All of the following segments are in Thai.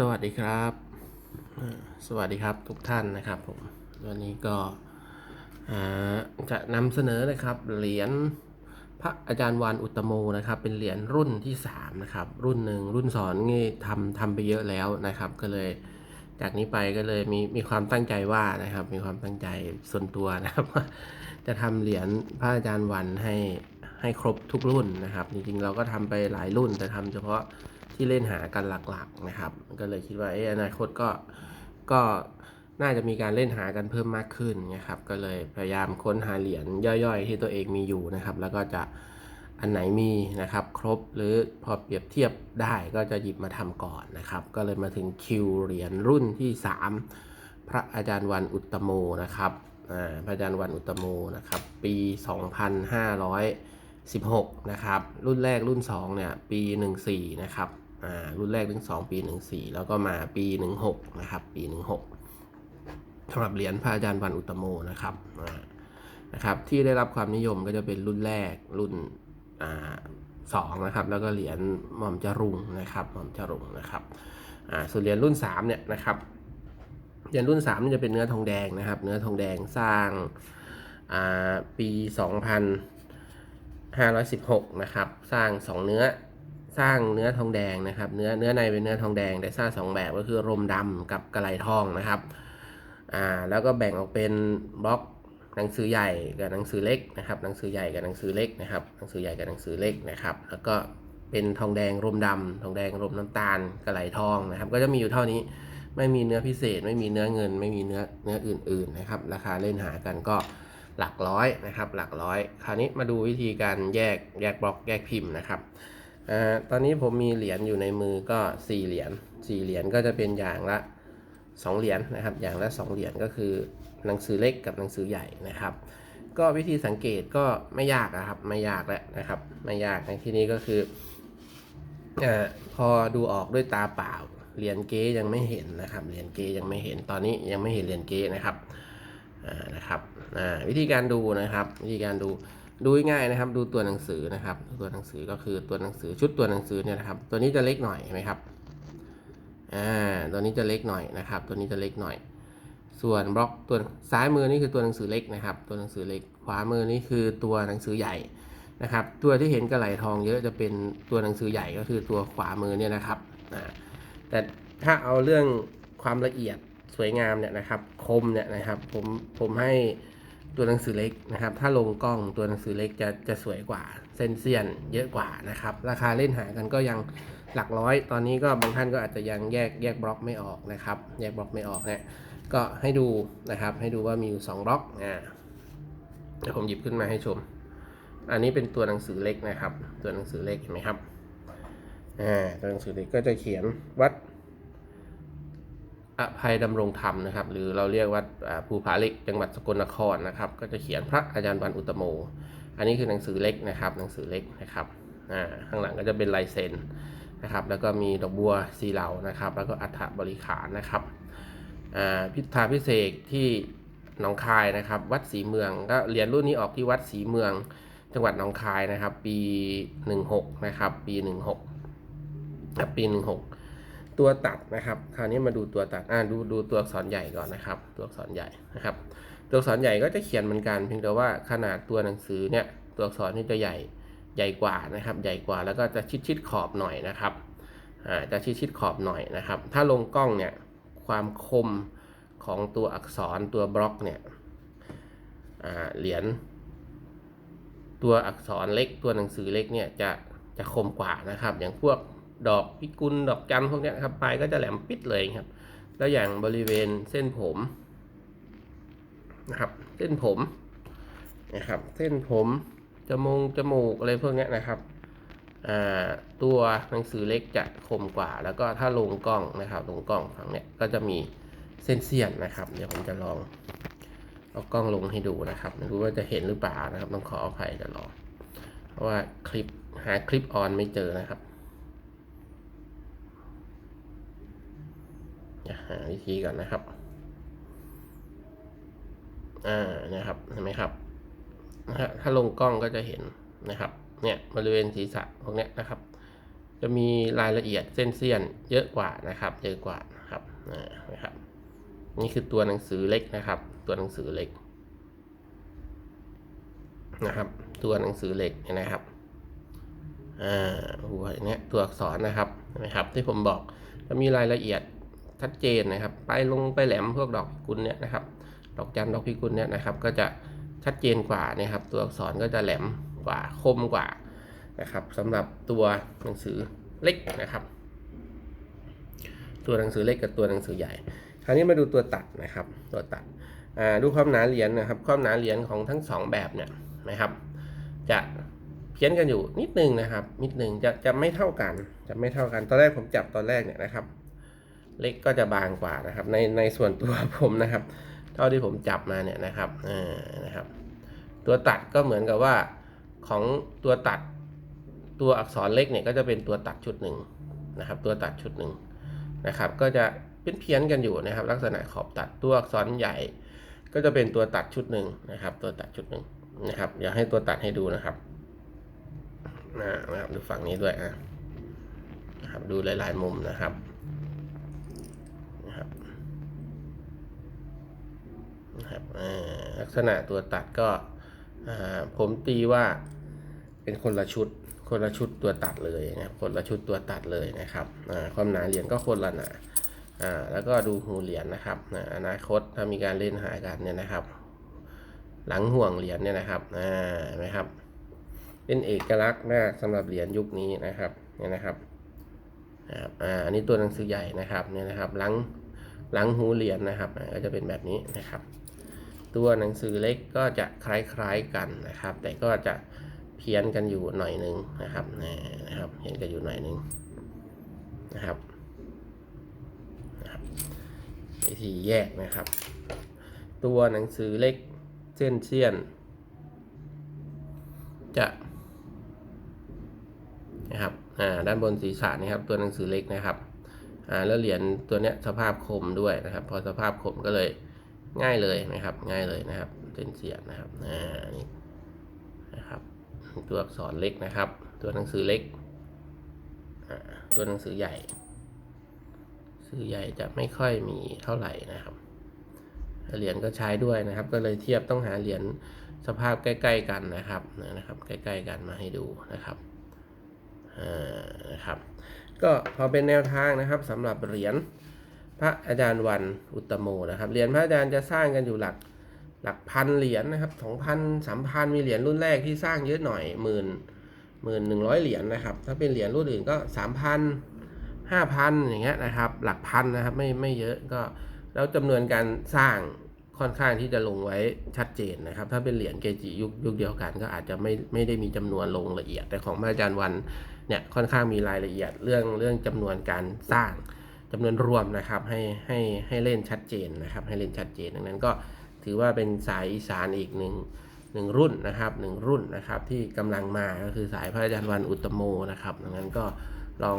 สวัสดีครับ สวัสดีครับทุกท่านนะครับผม วันนี้ก็จะนำเสนอนะครับเหรียญพระอาจารย์วานอุตโมนะครับ เป็นเหรียญรุ่นที่3นะครับรุ่นหนึ่งรุ่นสอนนี่ทำทำไปเยอะแล้วนะครับ ก็เลยจากนี้ไปก็เลยมีมีความตั้งใจว่านะครับ มีความตั้งใจส่วนตัวนะครับว่าจะทำเหรียญพระอาจารย์วันให้ให้ครบทุกรุ่นนะครับ จริงๆเราก็ทำไปหลายรุ่นแต่ทำเฉพาะ ที่เล่นหากันหลักๆนะครับ ก็เลยคิดว่าเอออนาคตก็ก็น่าจะมีการเล่นหากันเพิ่มมากขึ้นนะครับ ก็เลยพยายามค้นหาเหรียญย่อยๆ ที่ตัวเองมีอยู่นะครับ แล้วก็จะอันไหนมีนะครับ ครบหรือพอเปรียบเทียบได้ก็จะหยิบมาทำก่อนนะครับ ก็เลยมาถึงคิวเหรียญรุ่นที่ 3 พระอาจารย์วันอุตตโมนะครับพระอาจารย์วันอุตตโมนะครับ ปี 2516 นะครับ รุ่นแรกรุ่น 2 เนี่ย ปี 14 นะครับ อ่ารุ่นแรกรุ่น2ปี14แล้วก็มาปี16นะครับ ปี16สำหรับเหรียญพระอาจารย์วันอุตโมนะครับนะครับที่ได้รับความนิยมก็จะเป็นรุ่นแรกรุ่นอ่าสองนะครับ แล้วก็เหรียญหม่อมจรุงนะครับหม่อมจรุงนะครับอ่าส่วนเหรียญรุ่น3เนี่ยนะครับเหรียญรุ่น3นี่จะเป็นเนื้อทองแดงนะครับ เนื้อทองแดงสร้างอ่าปี 2516 นะครับ สร้าง 2 เนื้อ สร้างเนื้อทองแดงนะครับ เนื้อเนื้อในเป็นเนื้อทองแดงแต่สร้างสองแบบก็คือรมดำกับกระไหลทองนะครับอ่าแล้วก็แบ่งออกเป็นบล็อกหนังสือใหญ่กับหนังสือเล็กนะครับหนังสือใหญ่กับหนังสือเล็กนะครับหนังสือใหญ่กับหนังสือเล็กนะครับ แล้วก็เป็นทองแดงรมดำทองแดงรมน้ำตาลกระไหลทองนะครับ ก็จะมีอยู่เท่านี้ไม่มีเนื้อพิเศษ ไม่มีเนื้อเงิน ไม่มีเนื้อเนื้ออื่นๆนะครับ ราคาเล่นหากันก็หลักร้อยนะครับ หลักร้อย คราวนี้มาดูวิธีการแยกแยกบล็อกแยกพิมพ์นะครับ อ่าตอนนี้ผมมีเหรียญอยู่ในมือก็ 4 เหรียญ4เหรียญก็จะเป็นอย่างละ 2 เหรียญนะครับ อย่างละ 2 เหรียญก็คือหนังสือเล็กกับหนังสือใหญ่นะครับ ก็วิธีสังเกตก็ไม่ยากนะครับ ไม่ยากแล้วนะครับ ไม่ยากในที่นี้ก็คืออาพอดูออกด้วยตาเปล่าเหรียญเก๊ยังไม่เห็นนะครับเหรียญเก๊ยังไม่เห็นตอนนี้ยังไม่เห็นเหรียญเก๊นะครับอ่านะครับอ่าวิธีการดูนะครับ วิธีการดู ดูง่ายนะครับ ดูตัวหนังสือนะครับ ตัวหนังสือก็คือตัวหนังสือชุดตัวหนังสือเนี่ยนะครับ ตัวนี้จะเล็กหน่อยเห็นไหมครับอ่าตัวนี้จะเล็กหน่อยนะครับ ตัวนี้จะเล็กหน่อย ส่วนบล็อกตัวซ้ายมือนี่คือตัวหนังสือเล็กนะครับ ตัวหนังสือเล็ก ขวามือนี่คือตัวหนังสือใหญ่นะครับ ตัวที่เห็นกระไหลทองเยอะจะเป็นตัวหนังสือใหญ่ก็คือตัวขวามือเนี่ยนะครับอ่าแต่ถ้าเอาเรื่องความละเอียดสวยงามเนี่ยนะครับ คมเนี่ยนะครับ ผมผมให้ ตัวหนังสือเล็กนะครับ ถ้าลงกล้องตัวหนังสือเล็กจะจะสวยกว่า เส้นเซียนเยอะกว่านะครับ ราคาเล่นหากันก็ยังหลักร้อย ตอนนี้ก็บางท่านก็อาจจะยังแยกแยกบล็อกไม่ออกนะครับ แยกบล็อกไม่ออกเนี่ยก็ให้ดูนะครับ ให้ดูว่ามีอยู่สองบล็อกอ่าเดี๋ยวผมหยิบขึ้นมาให้ชม อันนี้เป็นตัวหนังสือเล็กนะครับ ตัวหนังสือเล็กเห็นไหมครับอ่าตัวหนังสือเล็กก็จะเขียนวัด อภัยดำรงธรรมนะครับ หรือเราเรียกวัดอ่าภูผาเหล็กจังหวัดสกลนครนะครับ ก็จะเขียนพระอาจารย์วันอุตโม อันนี้คือหนังสือเล็กนะครับ หนังสือเล็กนะครับข้างหลังก็จะเป็นลายเซ็นนะครับ แล้วก็มีดอกบัวสีเหลานะครับ แล้วก็อัฐบริขารนะครับพิธาพิเศษที่หนองคายนะครับ วัดศรีเมืองก็เรียญรุ่นนี้ออกที่วัดศรีเมือง จังหวัดหนองคายนะครับ ปี 16นะครับ ปี 16ครับปี 16 ตัวตัดนะครับคราวนี้มาดูตัวตัดอ่าดูดูตัวอักษรใหญ่ก่อนนะครับ ตัวอักษรใหญ่นะครับ ตัวอักษรใหญ่ก็จะเขียนเหมือนกัน เพียงแต่ว่าขนาดตัวหนังสือเนี่ยตัวอักษรนี่จะใหญ่ใหญ่กว่านะครับ ใหญ่กว่าแล้วก็จะชิดชิดขอบหน่อยนะครับอ่าจะชิดชิดขอบหน่อยนะครับ ถ้าลงกล้องเนี่ยความคมของตัวอักษรตัวบล็อกเนี่ยเหรียญตัวอักษรเล็กตัวหนังสือเล็กเนี่ยจะจะคมกว่านะครับ อย่างพวก ดอกพิกุลดอกจันพวกนี้ครับปลายก็จะแหลมปิดเลยครับ แล้วอย่างบริเวณเส้นผมนะครับ เส้นผมนะครับ เส้นผมจมูกจมูกอะไรพวกนี้นะครับตัวหนังสือเล็กจะคมกว่า แล้วก็ถ้าลงกล้องนะครับ ลงกล้องฝั่งเนี้ยก็จะมีเส้นเสี้ยนนะครับ เดี๋ยวผมจะลองเอากล้องลงให้ดูนะครับไม่รู้ว่าจะเห็นหรือเปล่านะครับ ต้องขออภัยจะรอเพราะว่าคลิปหาคลิปออนไม่เจอนะครับเดี๋ยว หาวิธีก่อนนะครับ อ่านะครับเห็นไหมครับนะฮะถ้าลงกล้องก็จะเห็นนะครับ เนี่ยบริเวณศีรษะพวกเนี้ยนะครับ จะมีรายละเอียดเส้นเสี้ยนเยอะกว่านะครับ เยอะกว่านะครับนะครับ นี่คือตัวหนังสือเล็กนะครับ ตัวหนังสือเล็กนะครับ ตัวหนังสือเล็กเห็นะครับอ่าหัวเนี้ยตัวอักษรนะครับเห็นไหมครับ ที่ผมบอกจะมีรายละเอียด ชัดเจนนะครับ ไปลงไปแหลมพวกดอกพิกุลเนี่ยนะครับ ดอกจันดอกพิกุลเนี่ยนะครับ ก็จะชัดเจนกว่านะครับ ตัวอักษรก็จะแหลมกว่าคมกว่านะครับสำหรับตัวหนังสือเล็กนะครับ ตัวหนังสือเล็กกับตัวหนังสือใหญ่ คราวนี้มาดูตัวตัดนะครับ ตัวตัดดูความหนาเหรียญนะครับ ความหนาเหรียญของทั้งสองแบบเนี่ยนะครับ จะเพี้ยนกันอยู่นิดนึงนะครับ นิดนึงจะจะไม่เท่ากัน จะไม่เท่ากัน ตอนแรกผมจับตอนแรกเนี่ยนะครับ เล็กก็จะบางกว่านะครับ ในในส่วนตัวผมนะครับ เท่าที่ผมจับมาเนี่ยนะครับอ่านะครับ ตัวตัดก็เหมือนกับว่าของตัวตัดตัวอักษรเล็กเนี่ยก็จะเป็นตัวตัดชุดหนึ่งนะครับ ตัวตัดชุดหนึ่งนะครับ ก็จะเป็นเพี้ยนกันอยู่นะครับ ลักษณะขอบตัดตัวอักษรใหญ่ ก็จะเป็นตัวตัดชุดหนึ่งนะครับ ตัวตัดชุดหนึ่งนะครับอยากให้ตัวตัดให้ดูนะครับนะครับดูฝั่งนี้ด้วยอะนะครับดูหลาย ๆ มุมนะครับ นะครับลักษณะตัวตัดก็ผมตีว่าเป็นคนละชุด คนละชุดตัวตัดเลยนะครับ คนละชุดตัวตัดเลยนะครับความหนาเหรียญก็คนละหนาแล้วก็ดูหูเหรียญนะครับอนาคตถ้ามีการเล่นหากันเนี่ยนะครับ หลังห่วงเหรียญเนี่ยนะครับเห็นไหมครับ เป็นเอกลักษณ์มากสำหรับเหรียญยุคนี้นะครับเนี่ยนะครับครับอันนี้ตัวหนังสือใหญ่นะครับเนี่ยนะครับหลังหลังหูเหรียญนะครับ ก็จะเป็นแบบนี้นะครับ ตัวหนังสือเล็กก็จะคล้ายๆกันนะครับ แต่ก็จะเพี้ยนกันอยู่หน่อยหนึ่งนะครับนะครับเห็นกันอยู่หน่อยหนึ่งนะครับวิธีแยกนะครับ ตัวหนังสือเล็กเส้นเสี้ยน จะนะครับอ่าด้านบนศีรษะนี่ครับ ตัวหนังสือเล็กนะครับอ่าแล้วเหรียญตัวเนี้ยสภาพคมด้วยนะครับ พอสภาพคมก็เลย ง่ายเลยนะครับ ง่ายเลยนะครับเส้นเสียดนะครับอ่านี่นะครับ ตัวอักษรเล็กนะครับ ตัวหนังสือเล็กตัวหนังสือใหญ่ สื่อใหญ่จะไม่ค่อยมีเท่าไหร่นะครับ เหรียญก็ใช้ด้วยนะครับ ก็เลยเทียบต้องหาเหรียญสภาพใกล้ ๆ กันนะครับนะครับ ใกล้ ๆ กันมาให้ดูนะครับนะครับ ก็พอเป็นแนวทางนะครับสำหรับเหรียญ พระอาจารย์วันอุตโมนะครับเหรียญพระอาจารย์จะสร้างกันอยู่หลักหลักพันเหรียญนะครับสองพันสามพันมีเหรียญรุ่นแรกที่สร้างเยอะหน่อยหมื่นหมื่นหนึ่งร้อยเหรียญนะครับ ถ้าเป็นเหรียญรุ่นอื่นก็สามพันห้าพันอย่างเงี้ยนะครับ หลักพันนะครับไม่ไม่เยอะก็แล้วจำนวนการสร้างค่อนข้างที่จะลงไว้ชัดเจนนะครับ ถ้าเป็นเหรียญเกจิยุคยุคเดียวกัน ก็อาจจะไม่ไม่ได้มีจำนวนลงละเอียด แต่ของพระอาจารย์วันเนี่ยค่อนข้างมีรายละเอียดเรื่องเรื่องจำนวนการสร้าง จำนวนรวมนะครับให้ให้ให้เล่นชัดเจนนะครับ ให้เล่นชัดเจนดังนั้นก็ถือว่าเป็นสายอีสานอีกหนึ่งหนึ่งรุ่นนะครับหนึ่งรุ่นนะครับที่กำลังมาก็คือสายพระอาจารย์วันอุตโมนะครับดังนั้นก็ลอง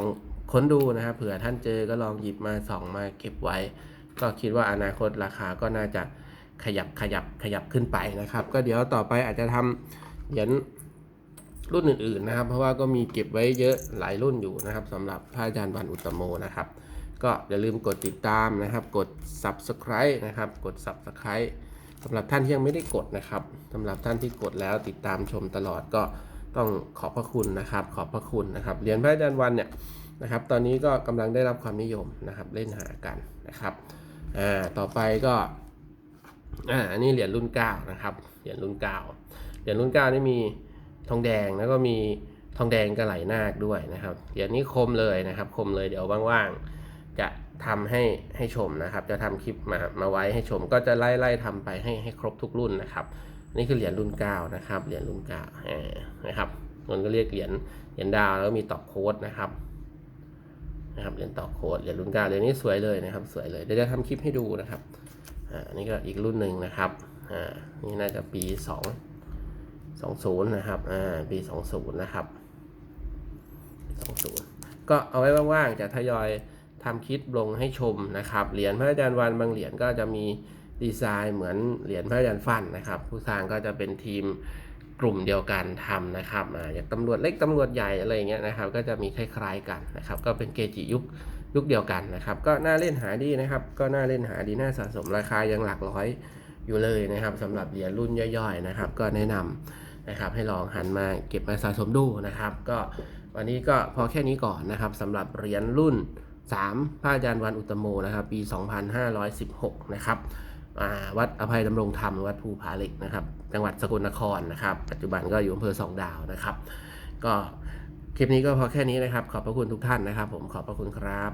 ค้นดูนะครับ เผื่อท่านเจอก็ลองหยิบมาส่องมาเก็บไว้ ก็คิดว่าอนาคตราคาก็น่าจะขยับขยับขยับขึ้นไปนะครับ ก็เดี๋ยวต่อไปอาจจะทำเหรียญรุ่นอื่นๆนะครับ เพราะว่าก็มีเก็บไว้เยอะหลายรุ่นอยู่นะครับสำหรับพระอาจารย์วันอุตตโมนะครับ ก็อย่าลืมกดติดตามนะครับ กด subscribe นะครับ กด subscribe สำหรับท่านที่ยังไม่ได้กดนะครับสำหรับท่านที่กดแล้วติดตามชมตลอดก็ต้องขอบพระคุณนะครับ ขอบพระคุณนะครับเหรียญพระอาจารย์วันเนี่ยนะครับ ตอนนี้ก็กำลังได้รับความนิยมนะครับเล่นหากันนะครับอ่าต่อไปก็อ่าอันนี้เหรียญรุ่น9นะครับเหรียญรุ่น9เหรียญรุ่น9นี่มีทองแดงแล้วก็มีทองแดงกระไหลนาคด้วยนะครับเหรียญนี้คมเลยนะครับ คมเลยเดี๋ยวว่างๆ จะทำให้ให้ชมนะครับ จะทำคลิปมามาไว้ให้ชม ก็จะไล่ไล่ทำไปให้ให้ครบทุกรุ่นนะครับ นี่คือเหรียญรุ่น 9 นะครับ เหรียญรุ่น9อ่านะครับมันก็เรียกเหรียญเหรียญดาวแล้วมีตอกโค้ดนะครับนะครับเหรียญต่อโค้ดเหรียญรุ่นเก้าเหรียญนี้สวยเลยนะครับ สวยเลยเดี๋ยวจะทำคลิปให้ดูนะครับอ่าอันนี้ก็อีกรุ่นหนึ่งนะครับอ่านี่น่าจะปีสองสองศูนย์นะครับอ่าปีสองศูนย์นะครับสองศูนย์ก็เอาไว้ว่างๆจะทยอย ทำคลิปลงให้ชมนะครับ เหรียญพระอาจารย์วันบางเหรียญก็จะมีดีไซน์เหมือนเหรียญพระอาจารย์ฟันนะครับ ผู้สร้างก็จะเป็นทีมกลุ่มเดียวกันทำนะครับอย่างตำรวจเล็กตำรวจใหญ่อะไรเงี้ยนะครับ ก็จะมีคล้ายๆกันนะครับ ก็เป็นเกจิยุคยุคเดียวกันนะครับ ก็น่าเล่นหาดีนะครับ ก็น่าเล่นหาดีน่าสะสมราคายังหลักร้อยอยู่เลยนะครับสำหรับเหรียญรุ่นย่อยๆนะครับ ก็แนะนำนะครับให้ลองหันมาเก็บมาสะสมดูนะครับ ก็วันนี้ก็พอแค่นี้ก่อนนะครับสำหรับเหรียญรุ่น 3 พระอาจารย์วันอุตโมนะครับ ปี 2516 นะครับวัดอภัยดำรงธรรมวัดภูผาเหล็กนะครับ จังหวัดสกลนครนะครับ ปัจจุบันก็อยู่อำเภอสองดาวนะครับ ก็คลิปนี้ก็พอแค่นี้นะครับ ขอบพระคุณทุกท่านนะครับ ผมขอบพระคุณครับ